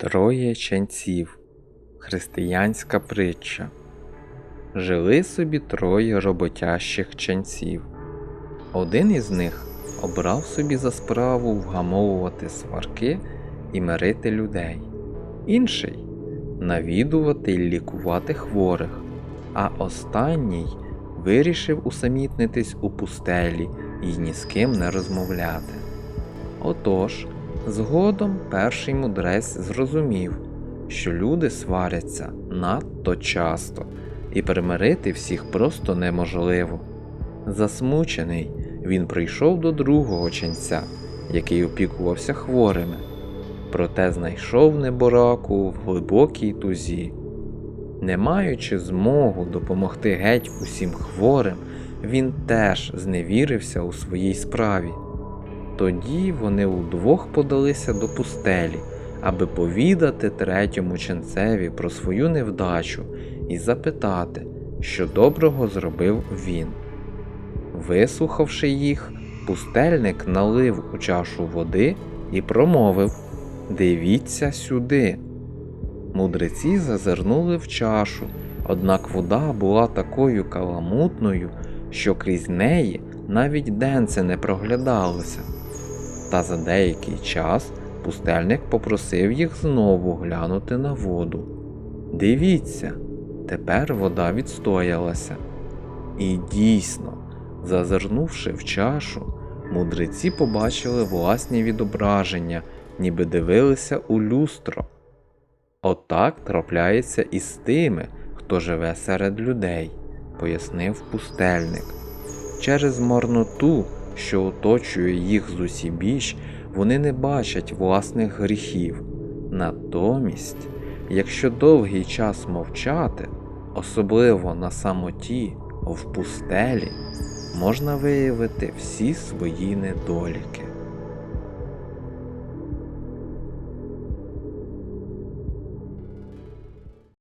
Троє ченців. Християнська притча. Жили собі троє роботящих ченців. Один із них обрав собі за справу вгамовувати сварки і мирити людей, інший навідувати й лікувати хворих, а останній вирішив усамітнитись у пустелі і ні з ким не розмовляти. Отож, згодом перший мудрець зрозумів, що люди сваряться надто часто, і примирити всіх просто неможливо. Засмучений, він прийшов до другого ченця, який опікувався хворими, проте знайшов небораку в глибокій тузі. Не маючи змогу допомогти геть усім хворим, він теж зневірився у своїй справі. Тоді вони удвох подалися до пустелі, аби повідати третьому ченцеві про свою невдачу і запитати, що доброго зробив він. Вислухавши їх, пустельник налив у чашу води і промовив Дивіться сюди. Мудреці зазирнули в чашу, однак вода була такою каламутною, що крізь неї навіть денце не проглядалося. Та за деякий час пустельник попросив їх знову глянути на воду. Дивіться, тепер вода відстоялася. І дійсно, зазирнувши в чашу, мудреці побачили власні відображення, ніби дивилися у люстро. Отак трапляється і з тими, хто живе серед людей, пояснив пустельник. Через марноту, що оточує їх зусібіч, вони не бачать власних гріхів. Натомість, якщо довгий час мовчати, особливо на самоті, в пустелі, можна виявити всі свої недоліки.